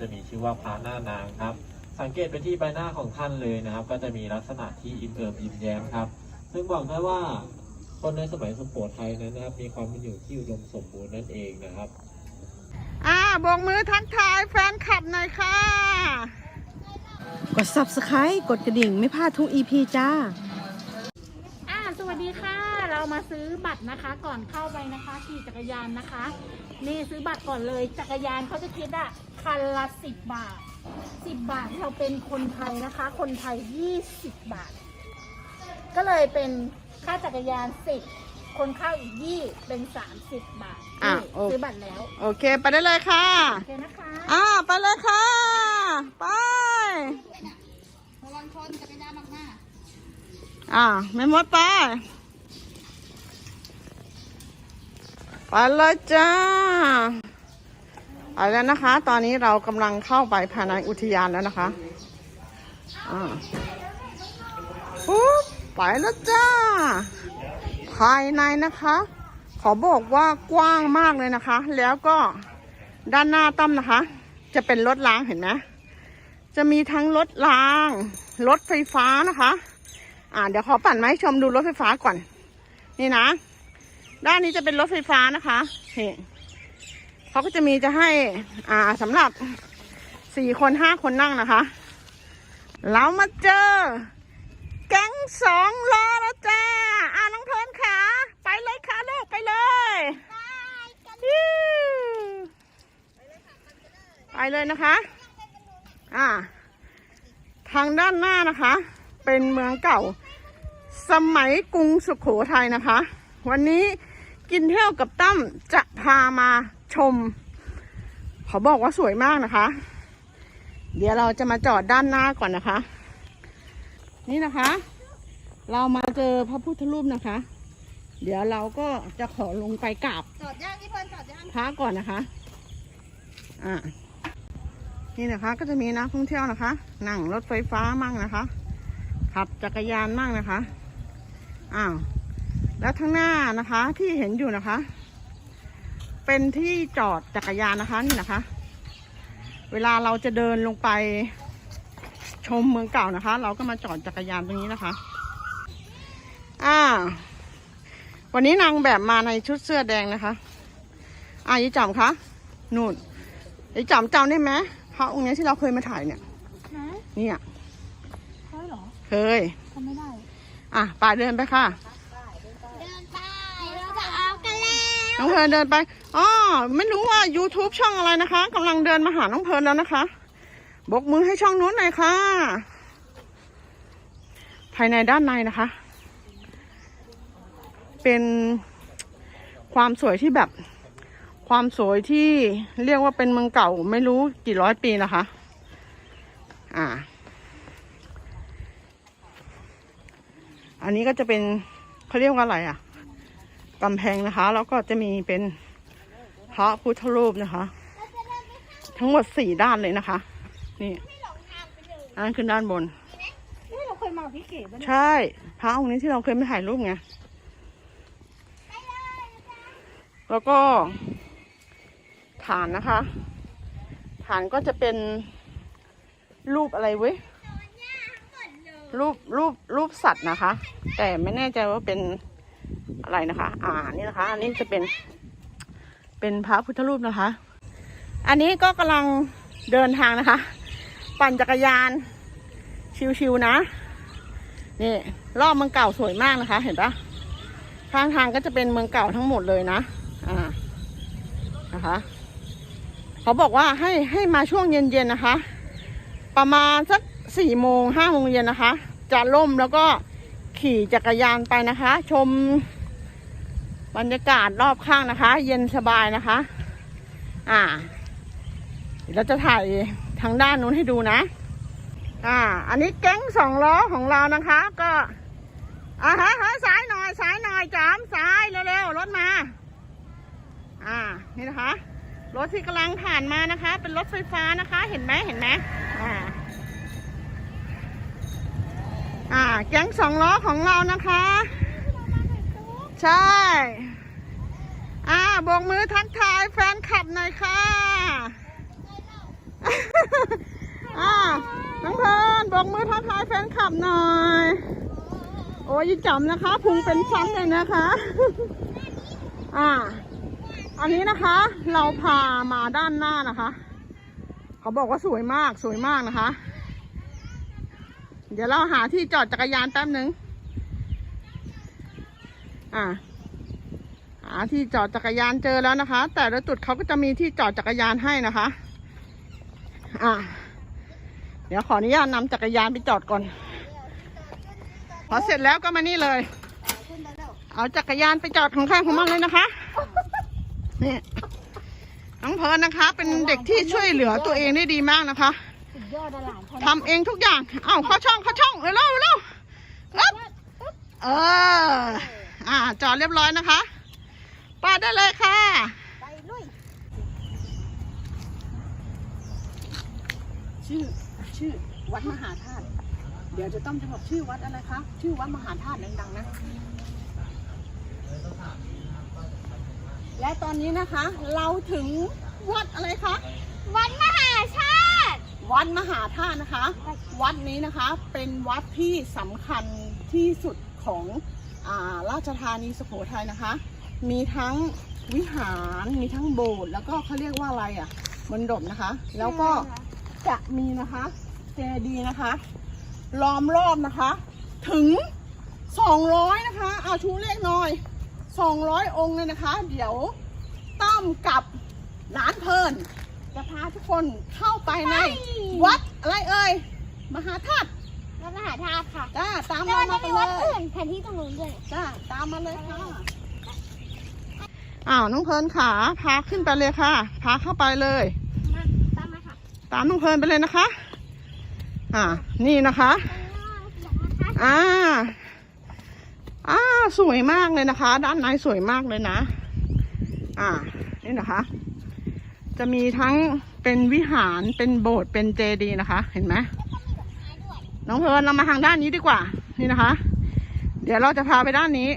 จะมีชื่อว่าพระหน้านางครับ สังเกตไปที่ใบหน้าของท่านเลยนะครับ ก็จะมีลักษณะที่อิ่มเอิบยิ้มแย้มครับ ซึ่งบอกได้ว่าคนในสมัยสุโขทัยนั้นนะครับ มีความเป็นอยู่ที่อุดมสมบูรณ์นั่นเองนะครับ อ่าโบกมือทักทายแฟนคลับหน่อยค่ะ กด subscribe กดกระดิ่งไม่พลาดทุก EP จ้า อ่าสวัสดีค่ะ เรามาซื้อบัตรนะคะ ก่อนเข้าไปนะคะขี่จักรยานนะคะ นี่ซื้อบัตรก่อนเลยจักรยานเขาจะคิดอะ คันละสิบบาทสิบบาทเราเป็นคนไทยนะคะ คนไทยยี่สิบบาท ก็เลยเป็นค่าจักรยานสิบคนเข้าอีกยี่เป็นสามสิบบาทอะนี่โอ ซื้อบัตรแล้วโอเค ไปได้เลยค่ะ โอเคนะคะอ่า ไปเลยค่ะ ไป ระวังชนจักรยานมากอ่าไม่มดไป ไปเลยจ้า เอาแล้วนะคะ ตอนนี้เรากำลังเข้าไปภายในอุทยานแล้วนะคะอ่าปุ๊บไปแล้วจ้า ภายในนะคะ ขอบอกว่ากว้างมากเลยนะคะ แล้วก็ด้านหน้าตั้มนะคะ จะเป็นรถล้างเห็นไหมจะมีทั้งรถล้างรถไฟฟ้านะคะ อ่า เดี๋ยวขอปั่นมาให้ชมดูรถไฟฟ้าก่อน นี่นะ ด้านนี้จะเป็นรถไฟฟ้านะคะนี่ เขาก็จะมีจะให้ อ่าสำหรับสี่คนห้าคนนั่งนะคะ เรามาเจอ แก๊งสองล้อแล้วจ้า อ่าน้องเพลินขาไปเลยค่ะลูกไปเลยฮิ้วไปเลยนะคะ อ่า ทางด้านหน้านะคะ เป็นเมืองเก่า สมัยกรุงสุขโขทัยนะคะ วันนี้กินเที่ยวกับตั้มจะพามา ชมขอบอกว่าสวยมากนะคะ เดี๋ยวเราจะมาจอดด้านหน้าก่อนนะคะ นี่นะคะ เรามาเจอพระพุทธรูปนะคะ เดี๋ยวเราก็จะขอลงไปกราบๆจอดย่างที่เพิ่นจอดย่างพระก่อนนะคะ อ่านี่นะคะ ก็จะมีนักท่องเที่ยวนะคะ นั่งรถไฟฟ้ามั่งนะคะ ขับจักรยานมั่งนะคะอ้าวแล้วข้างหน้านะคะที่เห็นอยู่นะคะ เป็นที่จอดจักรยานนะคะนี่นะคะ เวลาเราจะเดินลงไปชมเมืองเก่านะคะ เราก็มาจอดจักรยานตรงนี้นะคะ อ่า วันนี้นางแบบมาในชุดเสื้อแดงนะคะ อะยายจอมคะนู่นยายจอมจำได้ไหมพระองค์เนี้ยที่เราเคยมาถ่ายเนี่ยนะเนี่ยใช่เหรอเคยทำไม่ได้ อะป่าเดินไปค่ะ เดินไปเราจะเอากันแล้ว น้องเพลินเดินไปอ๋อไม่รู้ว่า YouTube ช่องอะไรนะคะกำลังเดินมาหาน้องเพลินแล้วนะคะ บกมือให้ช่องนู้นหน่อยค่ะ ภายในด้านในนะคะ เป็นความสวยที่แบบ ความสวยที่เรียกว่าเป็นเมืองเก่าไม่รู้กี่ร้อยปีนะคะ อ่า อันนี้ก็จะเป็นเขาเรียกว่าอะไรอะ กำแพงนะคะ แล้วก็จะมีเป็นพระพุทธรูปนะคะ ทั้งหมดสี่ด้านเลยนะคะ นี่อันนั้นคือด้านบนนี่เราเคยมากับพี่เก๋ป่ะเนี่ยใช่ พระองค์นี้ที่เราเคยไปถ่ายรูปไงแล้วก็ฐานนะคะฐานก็จะเป็นรูปอะไรเว้ยรูปรูปรูปสัตว์นะคะ แต่ไม่แน่ใจว่าเป็น อะไรนะคะ อ่านี่นะคะ อันนี้จะเป็น เป็นพระพุทธรูปนะคะ อันนี้ก็กำลังเดินทางนะคะ ปั่นจักรยาน ชิวๆนะ นี่รอบเมืองเก่าสวยมากนะคะ เห็นปะข้างทางก็จะเป็นเมืองเก่าทั้งหมดเลยนะ อ่า นะคะ เขาบอกว่าให้ให้มาช่วงเย็นๆนะคะ ประมาณสักสี่โมงห้าโมงเย็นนะคะ จะล่มแล้วก็ ขี่จักรยานไปนะคะ ชมบรรยากาศรอบข้างนะคะ เย็นสบายนะคะ อ่าเราจะถ่ายทางด้านนู้นให้ดูนะ อ่า อันนี้แก๊งสองล้อของเรานะคะ ก็อ่าฮะฮะสายหน่อยสายหน่อยจามสายเร็วๆรถมา อ่า นี่นะคะ รถที่กำลังผ่านมานะคะ เป็นรถไฟฟ้านะคะ เห็นไหมเห็นไหมอ่า อ่า แก๊งสองล้อของเรานะคะ ใช่ อ่าโบกมือทักทายแฟนคลับหน่อยค่ะอ่าน้องเพลินบอกมือทักทายแฟนคลับหน่อย โอ้ยจำนะคะ พุงเป็นชั้นเลยนะคะ อ่า อันนี้นะคะ เราพามาด้านหน้านะคะ เขาบอกว่าสวยมากสวยมากนะคะ เดี๋ยวเราหาที่จอดจักรยานแป๊บหนึ่งอ่า หาที่จอดจักรยานเจอแล้วนะคะ แต่ละจุดเขาก็จะมีที่จอดจักรยานให้นะคะ อ่า เดี๋ยวขออนุญาตนำจักรยานไปจอดก่อน พอเสร็จแล้วก็มานี่เลย เอาจักรยานไปจอดของข้างของมันเลยนะคะ นี่น้องเพลินนะคะ เป็นเด็กที่ช่วยเหลือตัวเองได้ดีมากนะคะ ยอดอะหลานคนทำเองทุกอย่าง เอ้าเข้าช่องเข้าช่องเร็วเร็วเร็วอึ๊บเออ อ่า จอดเรียบร้อยนะคะป้าได้เลยค่ะไปลุยชื่อชื่อวัดมหาธาตุเดี๋ยวจะต้องจะบอกชื่อวัดอะไรคะ ชื่อวัดมหาธาตุดังๆนะ และตอนนี้นะคะ เราถึงวัดอะไรคะ วันมหาชาติ วัดมหาธาตุนะคะ วัดนี้นะคะเป็นวัดที่สำคัญที่สุดของอาราชธานีสุโขทัยนะคะ มีทั้งวิหารมีทั้งโบสถ์แล้วก็เขาเรียกว่าอะไรอะมณฑปนะคะ แล้วก็จะมีนะคะเจดีย์นะคะล้อมรอบนะคะ ถึง 200 นะคะเอาชูเลขหน่อย 200 องค์เลยนะคะ เดี๋ยวตั้มกับหลานเพลิน จะพาทุกคนเข้าไปในวัดอะไรเอ่ย มหาธาตุวันมหาธาตุค่ะจ้าตามแต่เรามันมาจะไปมีเลวัดยอื่นแผนที่ตรงนู้นด้วยจ้าตามมาเลยค่ะอ้าวน้องเพลินขาพาขึ้นไปเลยค่ะ พาเข้าไปเลย มาตามมาค่ะตามน้องเพลินไปเลยนะคะ อ่า นี่นะคะ อ่า อ่า สวยมากเลยนะคะ ด้านในสวยมากเลยนะ อ่า นี่นะคะ จะมีทั้งเป็นวิหารเป็นโบสถ์เป็นเจดีย์นะคะ เห็นไหมน้องเพลินเรามาทางด้านนี้ดีกว่า นี่นะคะ เดี๋ยวเราจะพาไปด้านนี้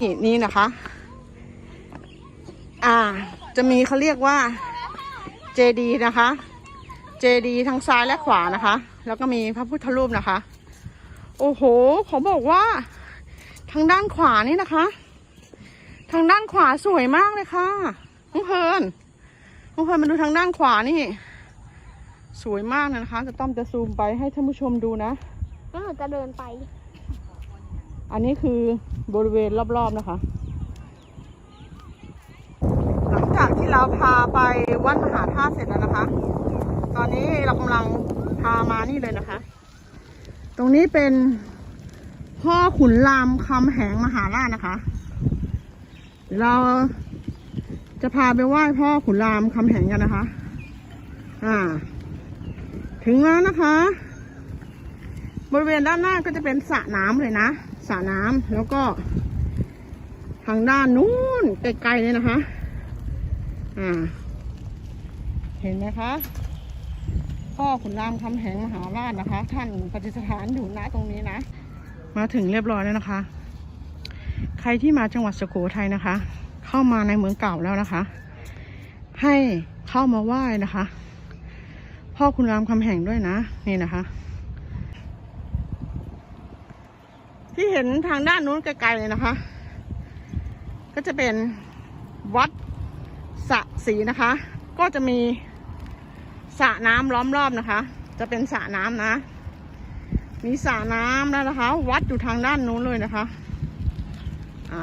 นี่นี่นะคะ อ่า จะมีเขาเรียกว่าเจดีย์นะคะ เจดีย์ทั้งซ้ายและขวานะคะ แล้วก็มีพระพุทธรูปนะคะ โอ้โหเขาบอกว่า ทางด้านขวานี่นะคะ ทางด้านขวาสวยมากเลยค่ะน้องเพลิน น้องเพลินมาดูทางด้านขวานี่ สวยมากเลยนะคะ จะต้องจะซูมไปให้ท่านผู้ชมดูนะก็หนูจะเดินไป อันนี้คือบริเวณรอบๆนะคะ หลังจากที่เราพาไปวัดมหาธาตุเสร็จแล้วนะคะ ตอนนี้เรากำลังพามานี่เลยนะคะ ตรงนี้เป็นพ่อขุนรามคำแหงมหาราชนะคะเดี๋ยวเรา จะพาไปไหว้พ่อขุนรามคำแหงกันนะคะ อ่า ถึงแล้วนะคะ บริเวณด้านหน้าก็จะเป็นสระน้ำเลยนะสระน้ำแล้วก็ ทางด้านนู้นไกลๆเลยนะคะ อ่า เห็นไหมคะพ่อขุนรามคำแหงมหาราชนะคะ ท่านปฏิสถานอยู่ณตรงนี้นะ มาถึงเรียบร้อยแล้วนะคะ ใครที่มาจังหวัดสุโขทัยนะคะ เข้ามาในเมืองเก่าแล้วนะคะ ให้เข้ามาไหว้นะคะ พ่อขุนรามคำแหงด้วยนะ นี่นะคะ ที่เห็นทางด้านนู้นไกลๆเลยนะคะ ก็จะเป็นวัดสระศีนะคะ ก็จะมีสระน้ำล้อมรอบนะคะ จะเป็นสระน้ำนะมีสระน้ำแล้วนะคะ วัดอยู่ทางด้านนู้นเลยนะคะ อ่า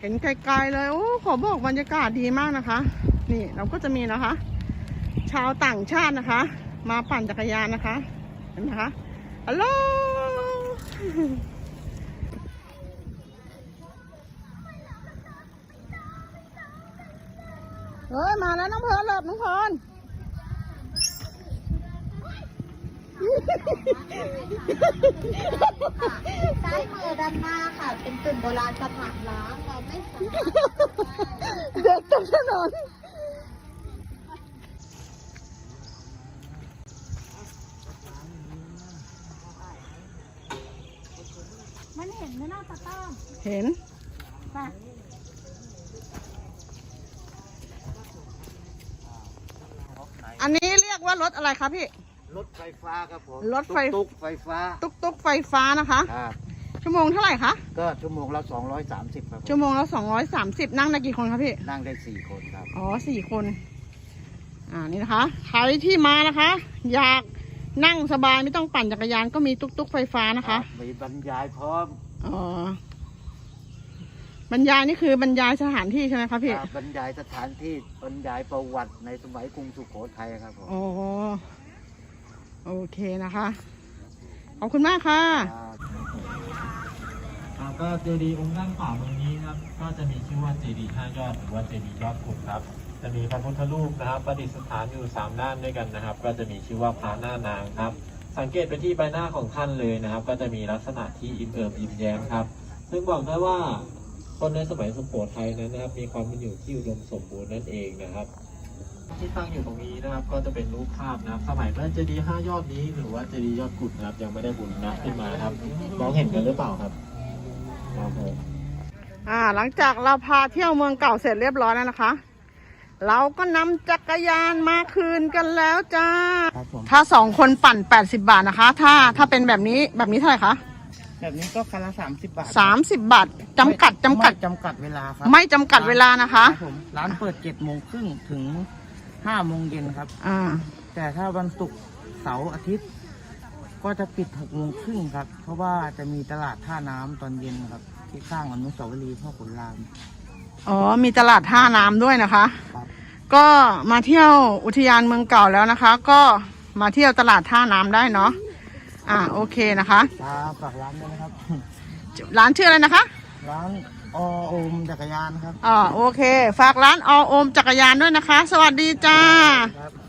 เห็นไกลๆเลยโอ้ขอบอกบรรยากาศดีมากนะคะ นี่เราก็จะมีนะคะ ชาวต่างชาตินะคะ มาปั่นจักรยานนะคะ เห็นไหมคะฮัลโหลเฮ้ยมาแล้วน้องเพลินหลบน้องเพลิน ซ้ายมือด้านหน้าค่ะ เป็นตึกโบราณสถานล้างเราไม่สามารถเด็กตกถนนมันเห็นไหมหน้าตาต้อมเห็นไปนว่ารถอะไรคะพี่ รถไฟฟ้าครับผม รถไฟ ตุ๊กๆไฟฟ้า ตุ๊ก ตุ๊กไฟฟ้านะคะ ครับ ชั่วโมงเท่าไหร่คะ ก็ชั่วโมงละ230ครับผมชั่วโมงละสองร้อยสามสิบนั่งได้กี่คนคะพี่ นั่งได้สี่คนครับ อ๋อสี่คน อ่า นี่นะคะ ใครที่มานะคะ อยากนั่งสบายไม่ต้องปั่นจักรยานก็มีตุ๊กตุ๊กไฟฟ้านะคะมีบรรยายพร้อมอ๋อ บรรยายนี่คือบรรยายสถานที่ใช่ไหมคะพี่ ครับบรรยายสถานที่บรรยายประวัติในสมัยกรุงสุโขทัยครับผม อ๋อ โอเคนะคะ ขอบคุณมากค่ะครับก็เจดีย์องค์ด้านขวามือนี้นะครับ ก็จะมีชื่อว่าเจดีย์ห้ายอดหรือว่าเจดีย์ยอดขุนครับ จะมีพระพุทธรูปนะครับ ประดิษฐานอยู่สามด้านด้วยกันนะครับ ก็จะมีชื่อว่าพระหน้านางครับ สังเกตไปที่ใบหน้าของท่านเลยนะครับ ก็จะมีลักษณะที่อิ่มเอิบยิ้มแย้มครับ ซึ่งบอกได้ว่าคนในสมัยสุโขทัยนั้นนะครับ มีความเป็นอยู่ที่อุดมสมบูรณ์นั่นเองนะครับ ที่ตั้งอยู่ตรงนี้นะครับ ก็จะเป็นรูปภาพนะครับ สมัยพระเจดีย์ห้ายอดนี้ หรือว่าเจดีย์ยอดกุดนะครับ ยังไม่ได้บูรณะขึ้นมาครับมองเห็นกันหรือเปล่าครับครับผมอ่าหลังจากเราพาเที่ยวเมืองเก่าเสร็จเรียบร้อยแล้วนะคะ เราก็นำจักรยานมาคืนกันแล้วจ้า ครับผมถ้าสองคนปั่น 80 บาทนะคะ ถ้าถ้าเป็นแบบนี้แบบนี้เท่าไหร่คะแบบนี้ก็คันละ30บาท30 บาทจำกัดจำกัด ไม่จำกัดเวลาครับไม่จำกัดเวลานะคะ ครับผมร้านเปิด7โมงครึ่งถึง 5โมงเย็นครับ อ่า แต่ถ้าวันศุกร์เสาร์อาทิตย์ ก็จะปิด6โมงครึ่งครับ เพราะว่าจะมีตลาดท่าน้ำตอนเย็นครับ ที่ข้างอนุสาวรีย์พ่อขุนรามอ๋อ มีตลาดท่าน้ำด้วยนะคะ ครับ ก็มาเที่ยวอุทยานเมืองเก่าแล้วนะคะ ก็มาเที่ยวตลาดท่าน้ำได้เนาะ อ่า โอเคนะคะตาฝากร้านด้วยนะครับ ร้านชื่ออะไรนะคะ ร้าน อโอมจักรยานครับ อ๋อโอเค ฝากร้านออโอมจักรยานด้วยนะคะ สวัสดีจ้า ครับ